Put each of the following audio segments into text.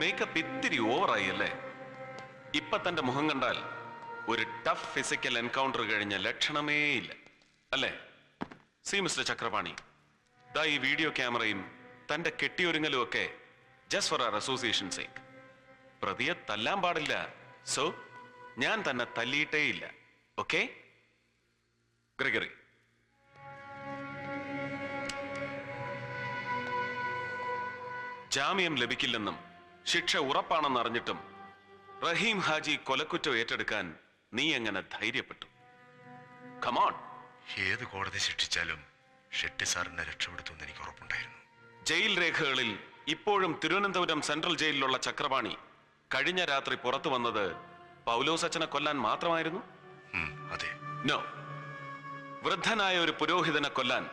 Makeup ഇത്തിരി ഓവറായി അല്ലേ? ഇപ്പൊ തന്റെ മുഖം കണ്ടാൽ ഒരു ടഫ് ഫിസിക്കൽ എൻകൗണ്ടർ കഴിഞ്ഞ ലക്ഷണമേ ഇല്ല. അല്ലേ? സി മിസ്റ്റർ ചക്രപാണി ദാ ഈ വീഡിയോ ക്യാമറയും തന്റെ കെട്ടിയൊരുങ്ങലും ഒക്കെ just for our association sake പ്രതിയെ തല്ലാൻ പാടില്ല. സോ ഞാൻ തന്നെ തല്ലിയിട്ടേ ഇല്ല. Okay Gregory. ജാമ്യം ലഭിക്കില്ലെന്നും ശിക്ഷ ഉറപ്പാണെന്ന് അറിഞ്ഞിട്ടും റഹീം ഹാജി കൊലക്കുറ്റം ഏറ്റെടുക്കാൻ നീ എങ്ങനെ ധൈര്യപ്പെട്ടു? കമോൺ ഏത് കോടതി ശിക്ഷിച്ചാലും ഷെട്ടി സാറിനെ രക്ഷപ്പെടുത്തുമെന്ന് എനിക്ക് ഉറപ്പുണ്ടായിരുന്നു. ജയിൽ രേഖകളിൽ ഇപ്പോഴും തിരുവനന്തപുരം സെൻട്രൽ ജയിലിലുള്ള ചക്രപാണി കഴിഞ്ഞ രാത്രി പുറത്തു വന്നത് പൗലോസച്ചനെ കൊല്ലാൻ മാത്രമായിരുന്നു? അതെ. നോ വൃദ്ധനായ ഒരു പുരോഹിതനെ കൊല്ലാൻ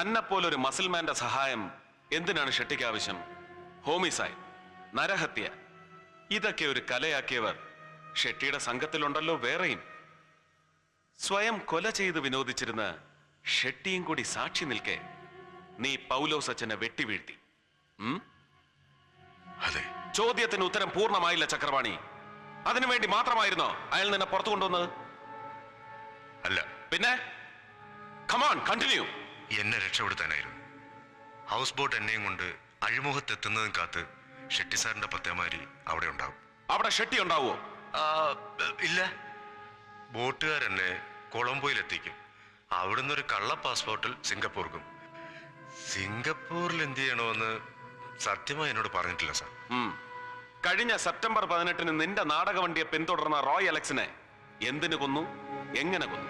തന്നെപ്പോലൊരു മസിൽമാന്റെ സഹായം എന്തിനാണ് ഷെട്ടിക്ക് ആവശ്യം? ഹോമിസൈഡ് നരഹത്യ. ഇതൊക്കെ ഒരു കലയാക്കിയവർ. ഷെട്ടിയുടെ സംഘത്തിലുണ്ടല്ലോ വേറെയും. സ്വയം കൊല ചെയ്ത് വിനോദിച്ചിരുന്ന ഷെട്ടിയും കൂടി സാക്ഷി നിൽക്കെ നീ പൗലോസ് അച്ഛനെ വെട്ടിവീഴ്ത്തി? അതെ. ചോദ്യത്തിന് ഉത്തരം പൂർണമായില്ല ചക്രവാണി. അതിനുവേണ്ടി മാത്രമായിരുന്നോ അയാൾ നിന്നെ പുറത്തു കൊണ്ടുവന്നത്? അല്ല. പിന്നെ? കമാൺ കണ്ടിന്യൂ എന്നെ രക്ഷപ്പെടുത്താനായിരുന്നു. ഹൗസ് ബോട്ട് എന്നെയും കൊണ്ട് അഴിമുഖത്തെത്തുന്നതും കാത്ത് ഷെട്ടി സാറിന്റെ പത്തേമാരി അവിടെ ഉണ്ടാവും. അവിടെ ഷെട്ടി ഉണ്ടാവുമോ ഇല്ല. ബോട്ടുകാരെന്നെ കൊളംബോയിലെത്തിക്കും. അവിടുന്ന് ഒരു കള്ള പാസ്പോർട്ടിൽ സിംഗപ്പൂർക്കും. സിംഗപ്പൂരിൽ എന്ത് ചെയ്യണമെന്ന് സത്യമായി എന്നോട് പറഞ്ഞിട്ടില്ല സാർ. കഴിഞ്ഞ സെപ്റ്റംബർ പതിനെട്ടിന് നിന്റെ നാടകവണ്ടിയെ പിന്തുടർന്ന റോയ് അലക്സിനെ എന്തിനു കൊന്നു? എങ്ങനെ കൊന്നു?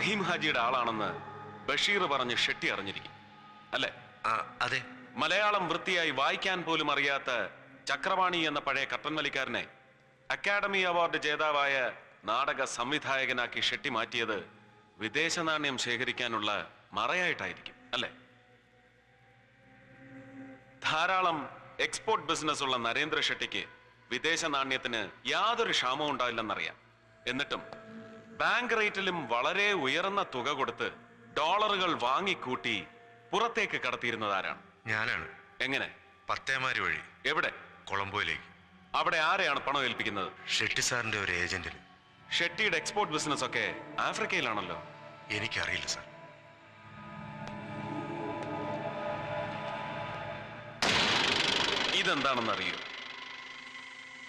റഹീം ഹാജിയുടെ ആളാണെന്ന് ബഷീർ പറഞ്ഞ് ഷെട്ടി അറിഞ്ഞിരിക്കും. അല്ലേ? അതെ. മലയാളം വൃത്തിയായി വായിക്കാൻ പോലും അറിയാത്ത ചക്രവാണി എന്ന പഴയ കട്ടൻ വലിക്കാരനെ അക്കാഡമി അവാർഡ് ജേതാവായ നാടക സംവിധായകനാക്കി ഷെട്ടി മാറ്റിയത് വിദേശ നാണ്യം ശേഖരിക്കാനുള്ള മറയായിട്ടായിരിക്കും അല്ലെ? ധാരാളം എക്സ്പോർട്ട് ബിസിനസ് ഉള്ള നരേന്ദ്ര ഷെട്ടിക്ക് വിദേശ നാണ്യത്തിന് യാതൊരു ക്ഷാമവും ഉണ്ടാവില്ലെന്നറിയാം. എന്നിട്ടും ബാങ്ക് റേറ്റിലും വളരെ ഉയർന്ന തുക കൊടുത്ത് ഡോളറുകൾ വാങ്ങിക്കൂട്ടി പുറത്തേക്ക് കടത്തിയിരുന്നത് ആരാണ് ഞാനാണ്. എങ്ങനെ? പത്തേമാരി വഴി. എവിടെ? കൊളംബോയിലേക്ക്. അവിടെ ആരെയാണ് പണം ഏൽപ്പിക്കുന്നത്? ഷെട്ടി സാറിന്റെ ഒരു ഏജന്റിന്. ഷെട്ടിയുടെ എക്സ്പോർട്ട് ബിസിനസ് ഒക്കെ ആഫ്രിക്കയിലാണല്ലോ. എനിക്കറിയില്ല സാർ. ഇതെന്താണെന്ന് അറിയോ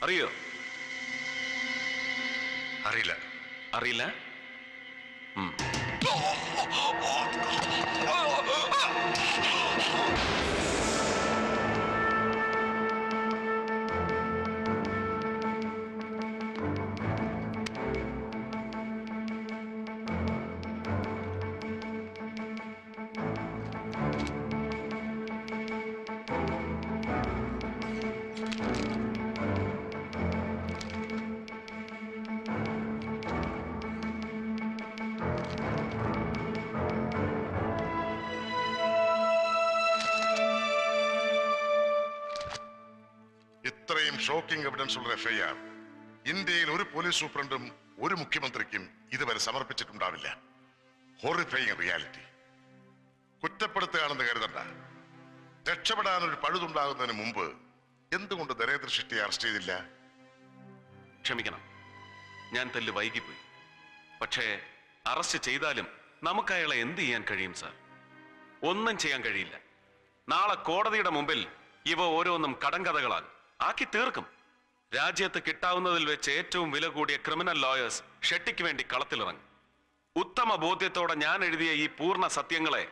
അറിയോ? അറിയില്ല. അറിയില്ല? ഷോക്കിംഗ് എവിഡൻസ് ഉള്ള എഫ്ഐആർ. ഇന്ത്യയിൽ ഒരു പോലീസ് സൂപ്രണ്ടും ഒരു മുഖ്യമന്ത്രിക്കും ഇതുവരെ സമർപ്പിച്ചിട്ടുണ്ടാവില്ല. ഹോറിഫൈങ് റിയാലിറ്റി കുറ്റപ്പെടുത്തുകയാണെന്ന് കരുതണ്ട. രക്ഷപ്പെടാൻ ഒരു പഴുതുണ്ടാകുന്നതിന് മുമ്പ് എന്തുകൊണ്ട് നരേന്ദ്ര ഷെട്ടിയെ അറസ്റ്റ് ചെയ്തില്ല? ക്ഷമിക്കണം. ഞാൻ തല്ല് വൈകിപ്പോയി. പക്ഷേ അറസ്റ്റ് ചെയ്താലും നമുക്ക് അയാളെ എന്ത് ചെയ്യാൻ കഴിയും സാർ? ഒന്നും ചെയ്യാൻ കഴിയില്ല. നാളെ കോടതിയുടെ മുമ്പിൽ ഇവ ഓരോന്നും കടങ്കഥകളാകും. ആക്കി തീർക്കും. രാജ്യത്ത് കിട്ടാവുന്നതിൽ വെച്ച് ഏറ്റവും വില കൂടിയ ക്രിമിനൽ ലോയേഴ്സ് ഷെട്ടിക്ക് വേണ്ടി കളത്തിലിറങ്ങും. ഉത്തമ ബോധ്യത്തോടെ ഞാൻ എഴുതിയ ഈ പൂർണ സത്യങ്ങളെ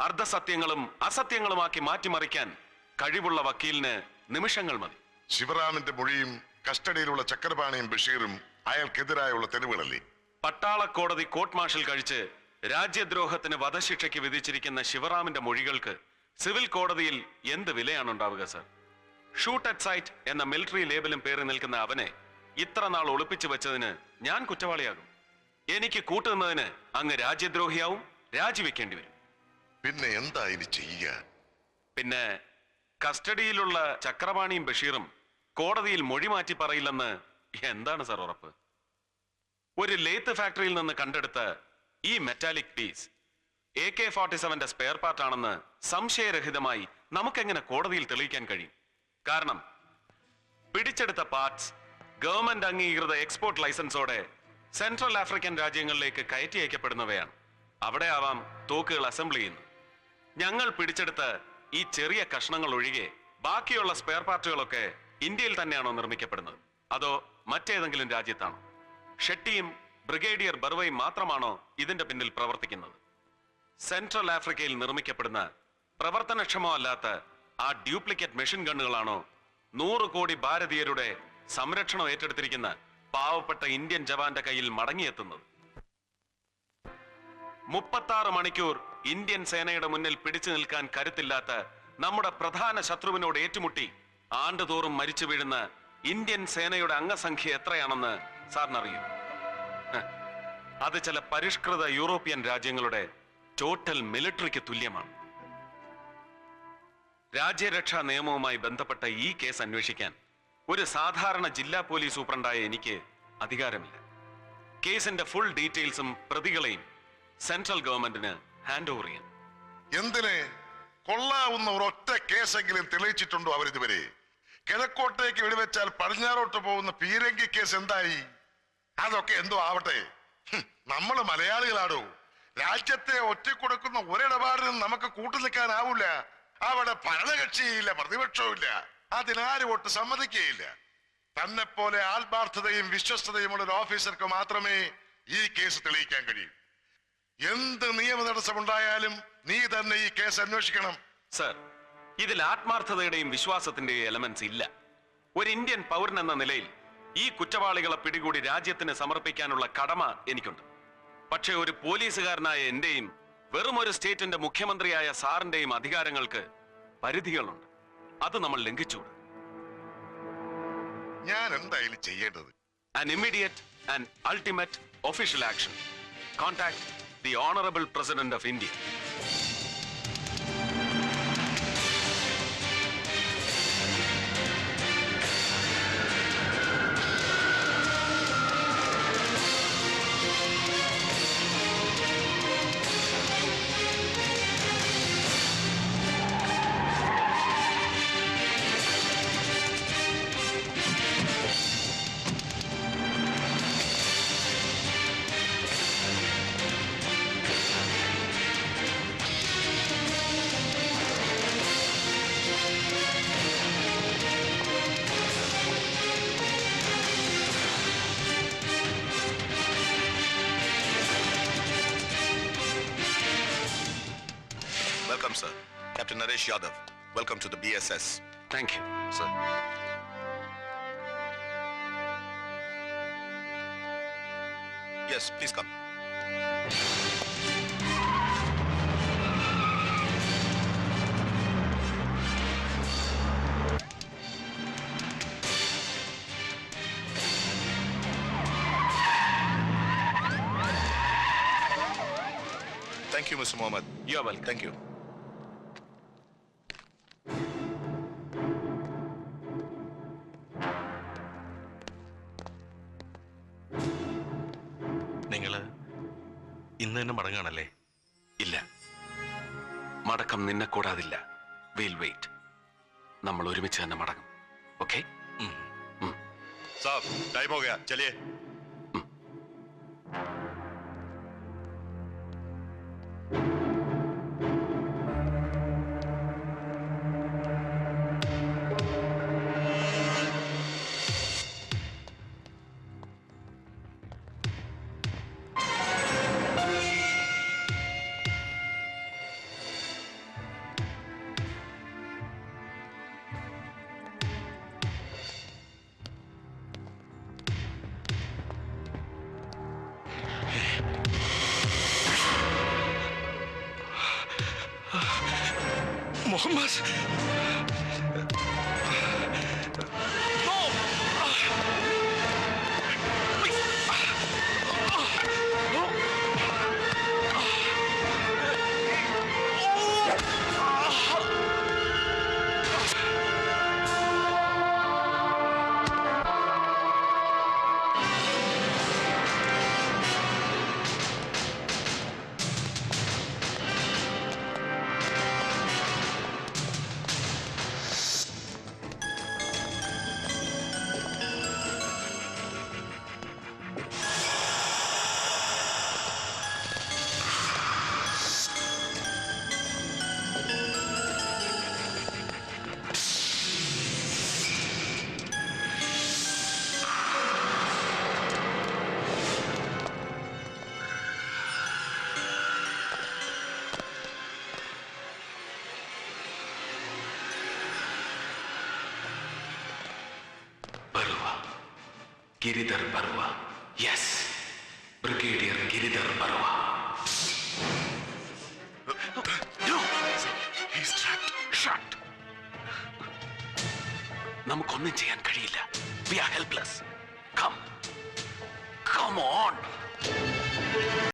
അർദ്ധസത്യങ്ങളും അസത്യങ്ങളുമാക്കി മാറ്റിമറിക്കാൻ കഴിവുള്ള വക്കീലിന് നിമിഷങ്ങൾ മതി. ശിവറാമിന്റെ മൊഴിയും കസ്റ്റഡിയിലുള്ള ചക്രപാണിയും ബഷീറും അയാൾക്കെതിരായുള്ള തെളിവുകളല്ലേ? പട്ടാള കോടതി കോർട്ട് മാർഷൽ കഴിച്ച് രാജ്യദ്രോഹത്തിന് വധശിക്ഷയ്ക്ക് വിധിച്ചിരിക്കുന്ന ശിവറാമിന്റെ മൊഴികൾക്ക് സിവിൽ കോടതിയിൽ എന്ത് വിലയാണ് ഉണ്ടാവുക സർ ഷൂട്ട് അറ്റ് സൈറ്റ് എന്ന മിലിറ്ററി ലേബലും പേര് നിൽക്കുന്ന അവനെ ഇത്ര നാൾ ഒളിപ്പിച്ചു വെച്ചതിന് ഞാൻ കുറ്റവാളിയാകും. എനിക്ക് കൂട്ടുന്നതിന് അങ്ങ് രാജ്യദ്രോഹിയാവും രാജിവെക്കേണ്ടി വരും. പിന്നെ എന്താ ഇനി ചെയ്യുക? പിന്നെ കസ്റ്റഡിയിലുള്ള ചക്രപാണിയും ബഷീറും കോടതിയിൽ മൊഴി മാറ്റി പറയില്ലെന്ന് എന്താണ് സാർ ഉറപ്പ്? ഒരു ലേത്ത് ഫാക്ടറിയിൽ നിന്ന് കണ്ടെടുത്ത ഈ metallic piece A K forty സെവന്റെ spare പാർട്ടാണെന്ന് സംശയരഹിതമായി നമുക്കെങ്ങനെ കോടതിയിൽ തെളിയിക്കാൻ കഴിയും? കാരണം പിടിച്ചെടുത്ത പാർട്സ് ഗവൺമെന്റ് അംഗീകൃത എക്സ്പോർട്ട് ലൈസൻസോടെ സെൻട്രൽ ആഫ്രിക്കൻ രാജ്യങ്ങളിലേക്ക് കയറ്റി അയക്കപ്പെടുന്നവയാണ്. അവിടെ ആവാം തോക്കുകൾ അസംബിൾ ചെയ്യുന്നു ഞങ്ങൾ പിടിച്ചെടുത്ത ഈ ചെറിയ കഷ്ണങ്ങൾ ഒഴികെ ബാക്കിയുള്ള സ്പെയർ പാർട്ടുകളൊക്കെ ഇന്ത്യയിൽ തന്നെയാണോ നിർമ്മിക്കപ്പെടുന്നത്? അതോ മറ്റേതെങ്കിലും രാജ്യത്താണോ? ഷെട്ടിയും ബ്രിഗേഡിയർ ബർവയും മാത്രമാണോ ഇതിന്റെ പിന്നിൽ പ്രവർത്തിക്കുന്നത്? സെൻട്രൽ ആഫ്രിക്കയിൽ നിർമ്മിക്കപ്പെടുന്ന പ്രവർത്തനക്ഷമമല്ലാത്ത ആ ഡ്യൂപ്ലിക്കേറ്റ് മെഷീൻ ഗണ്ണുകളാണോ നൂറ് കോടി ഭാരതീയരുടെ സംരക്ഷണം ഏറ്റെടുത്തിരിക്കുന്ന പാവപ്പെട്ട ഇന്ത്യൻ ജവാന്റെ കയ്യിൽ മടങ്ങിയെത്തുന്നത്? മുപ്പത്താറ് മണിക്കൂർ ഇന്ത്യൻ സേനയുടെ മുന്നിൽ പിടിച്ചു നിൽക്കാൻ കരുത്തില്ലാത്ത നമ്മുടെ പ്രധാന ശത്രുവിനോട് ഏറ്റുമുട്ടി ആണ്ടുതോറും മരിച്ചു വീഴുന്ന ഇന്ത്യൻ സേനയുടെ അംഗസംഖ്യ എത്രയാണെന്ന് സാറിനറിയും? അത് ചില പരിഷ്കൃത യൂറോപ്യൻ രാജ്യങ്ങളുടെ ടോട്ടൽ മിലിറ്ററിക്ക് തുല്യമാണ്. രാജ്യരക്ഷാ നിയമവുമായി ബന്ധപ്പെട്ട ഈ കേസ് അന്വേഷിക്കാൻ ഒരു സാധാരണ ജില്ലാ പോലീസ് സൂപ്രണ്ടായ എനിക്ക് അധികാരമില്ല. കേസിന്റെ ഫുൾ ഡീറ്റെയിൽസും പ്രതികളെയും സെൻട്രൽ ഗവൺമെന്റിന് ഹാൻഡ് ഓവർ ചെയ്യാൻ. എന്തിന്? കൊള്ളാവുന്ന ഒരൊറ്റ കേസെങ്കിലും തെളിയിച്ചിട്ടുണ്ടോ അവരിതുവരെ? കിഴക്കോട്ടേക്ക് വെടിവെച്ചാൽ പടിഞ്ഞാറോട്ട് പോകുന്ന പീരങ്കി കേസ് എന്തായി? അതൊക്കെ എന്തോ ആവട്ടെ. നമ്മൾ മലയാളികളാടോ. രാജ്യത്തെ ഒറ്റക്കൊടുക്കുന്ന ഒരിടപാടിനും നമുക്ക് കൂട്ടു നിൽക്കാനാവൂല അവിടെ ഭരണകക്ഷിയില്ല പ്രതിപക്ഷവും ഇല്ല അതിനാരും ഒട്ട് സമ്മതിക്കുകയില്ല. തന്നെ പോലെ ആത്മാർത്ഥതയും വിശ്വസ്തതയുമുള്ള ഒരു ഓഫീസർക്ക് മാത്രമേ ഈ കേസ് തെളിയിക്കാൻ കഴിയൂ. എന്ത് നിയമ തടസ്സമുണ്ടായാലും നീ തന്നെ ഈ കേസ് അന്വേഷിക്കണം. സർ ഇതിൽ ആത്മാർത്ഥതയുടെയും വിശ്വാസത്തിന്റെയും എലമെന്റ്സ് ഇല്ല. ഒരു ഇന്ത്യൻ പൗരൻ എന്ന നിലയിൽ ഈ കുറ്റവാളികളെ പിടികൂടി രാജ്യത്തിന് സമർപ്പിക്കാനുള്ള കടമ എനിക്കുണ്ട്. പക്ഷേ ഒരു പോലീസുകാരനായ എന്റെയും വെറും ഒരു സ്റ്റേറ്റിന്റെ മുഖ്യമന്ത്രിയായ സാറിന്റെയും അധികാരങ്ങൾക്ക് പരിധികളുണ്ട്. അത് നമ്മൾ ലംഘിച്ചു ഞാൻ എന്തായാലും ചെയ്യേണ്ടത് immediate and ultimate official action contact the honourable president of India Naresh Yadav. Welcome to the BSS. Thank you. Sir. Yes, please come. Thank you, Mr. Mohammed. You're welcome. Thank you. തന്നെ മടങ്ങാണല്ലേ? ഇല്ല. മടക്കം നിന്നെ കൂടാതില്ല. Will wait നമ്മൾ ഒരുമിച്ച് തന്നെ മടങ്ങും. Okay time ഹോ ഗയാ ചലിയേ 他妈的！Giridhar Barwa. Yes brigadier Giridhar. Shut! നമുക്കൊന്നും ചെയ്യാൻ കഴിയില്ല. We are helpless come come on